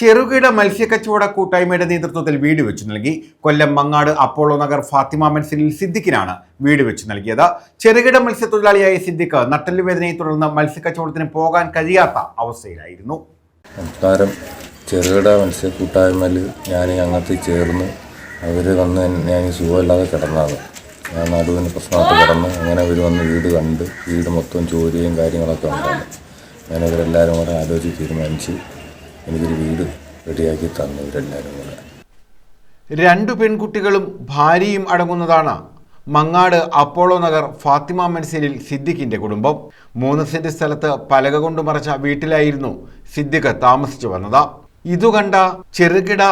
ചെറുകിട മത്സ്യക്കച്ചവട കൂട്ടായ്മയുടെ നേതൃത്വത്തിൽ വീട് വെച്ചു നൽകി. കൊല്ലം മങ്ങാട് അപ്പോളോ നഗർ ഫാത്തിമ മൻസിലിൽ സിദ്ദിഖിനാണ് വീട് വെച്ചു നൽകിയത്. ചെറുകിട മത്സ്യത്തൊഴിലാളിയായ സിദ്ദിഖ് നട്ടല്ലുവേദനയെ തുടർന്ന് മത്സ്യക്കച്ചവടത്തിന് പോകാൻ കഴിയാത്ത അവസ്ഥയിലായിരുന്നു. സംസ്കാരം ചെറുകിട മത്സ്യ കൂട്ടായ്മയിൽ ഞാൻ ഞങ്ങൾക്ക് ചേർന്ന് അവർ വന്ന് ഞാൻ സുഖമില്ലാതെ കിടന്നാണ് ഞാൻ നടുവിന് പ്രശ്നമായിട്ട് കിടന്ന് അങ്ങനെ അവർ വന്ന് വീട് കണ്ട് വീട് മൊത്തം ചോരിയും കാര്യങ്ങളൊക്കെ ഉണ്ടായിരുന്നു. ഞാൻ ഇവരെല്ലാവരും കൂടെ ആലോചിച്ച് തീരുമാനിച്ച് എനിക്കൊരു വീട് റെഡിയാക്കി തന്നു ഇവരെല്ലാവരും കൂടെ. രണ്ടു പെൺകുട്ടികളും ഭാര്യയും അടങ്ങുന്നതാണ് മങ്ങാട് അപ്പോളോ നഗർ ഫാത്തിമ മൻസിലിൽ സിദ്ദിഖിന്റെ കുടുംബം. മൂന്ന് സെന്റ് സ്ഥലത്ത് പലക കൊണ്ട് മറച്ച വീട്ടിലായിരുന്നു സിദ്ദിഖ് താമസിച്ചു വന്നത്. ഇതുകണ്ട ചെറുകിട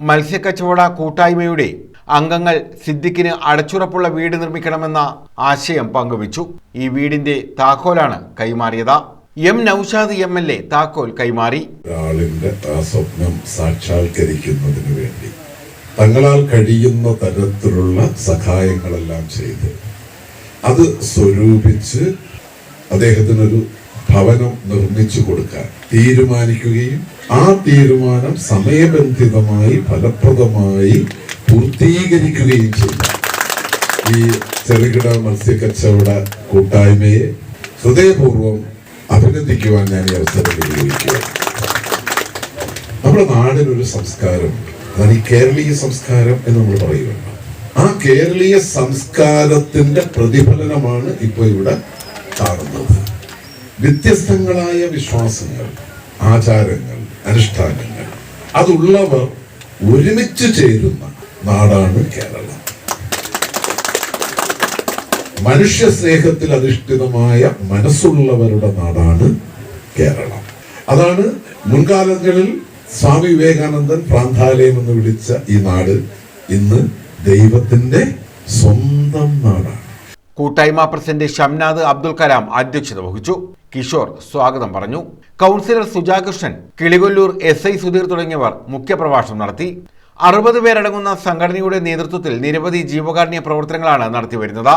മത്സ്യക്കച്ചവട കൂട്ടായ്മയുടെ അംഗങ്ങൾ സിദ്ദിഖിന് അടച്ചുറപ്പുള്ള വീട് നിർമ്മിക്കണമെന്ന ആശയം പങ്കുവച്ചു. ഈ വീടിന്റെ താക്കോലാണ് കൈമാറിയത്. M Naushad M L A താക്കോൽ കൈമാറി. ഒരാളിന്റെ ആ സ്വപ്നം സാക്ഷാത്കരിക്കുന്നതിന് വേണ്ടി തങ്ങളാൽ കഴിയുന്ന തരത്തിലുള്ള സഹായങ്ങളെല്ലാം ചെയ്ത് അത് സ്വരൂപിച്ച് അദ്ദേഹത്തിനൊരു ഭവനം നിർമ്മിച്ചു കൊടുക്കാൻ തീരുമാനിക്കുകയും ആ തീരുമാനം സമയബന്ധിതമായി ഫലപ്രദമായി പൂർത്തീകരിക്കുകയും ചെയ്തു. ഈ ചെറുകിട മത്സ്യക്കച്ചവട കൂട്ടായ്മയെ ഹൃദയപൂർവം അഭിനന്ദിക്കുവാൻ ഞാൻ ഈ അവസരം വിനിയോഗിക്കുക നമ്മുടെ നാടിനൊരു സംസ്കാരം അതാണ് ഈ കേരളീയ സംസ്കാരം എന്ന് നമ്മൾ പറയുകയാണ് ആ കേരളീയ സംസ്കാരത്തിന്റെ പ്രതിഫലനമാണ് ഇപ്പോൾ ഇവിടെ കാണുന്നത്. വ്യത്യസ്തങ്ങളായ വിശ്വാസങ്ങൾ ആചാരങ്ങൾ അനുഷ്ഠാനങ്ങൾ അതുള്ളവർ ഒരുമിച്ച് ചേരുന്ന നാടാണ് കേരളം. മനുഷ്യ സ്നേഹത്തിൽ അധിഷ്ഠിതമായ മനസ്സുള്ളവരുടെ നാടാണ് കേരളം. അതാണ് മുൻകാലങ്ങളിൽ സ്വാമി വിവേകാനന്ദൻ പ്രാന്താലയം എന്ന് വിളിച്ച ഈ നാട് ഇന്ന് ദൈവത്തിന്റെ സ്വന്തം നാടാണ്. കൂട്ടായ്മ പ്രസിഡന്റ് ഷംനാദ് അബ്ദുൽ കലാം അധ്യക്ഷത വഹിച്ചു. കിഷോർ സ്വാഗതം പറഞ്ഞു. Councillor Sujakrishnan Kilikollur S I Sudheer തുടങ്ങിയവർ മുഖ്യപ്രഭാഷണം നടത്തി. അറുപത് പേരടങ്ങുന്ന സംഘടനയുടെ നേതൃത്വത്തിൽ നിരവധി ജീവകാരുണ്യ പ്രവർത്തനങ്ങളാണ് നടത്തിവരുന്നത്.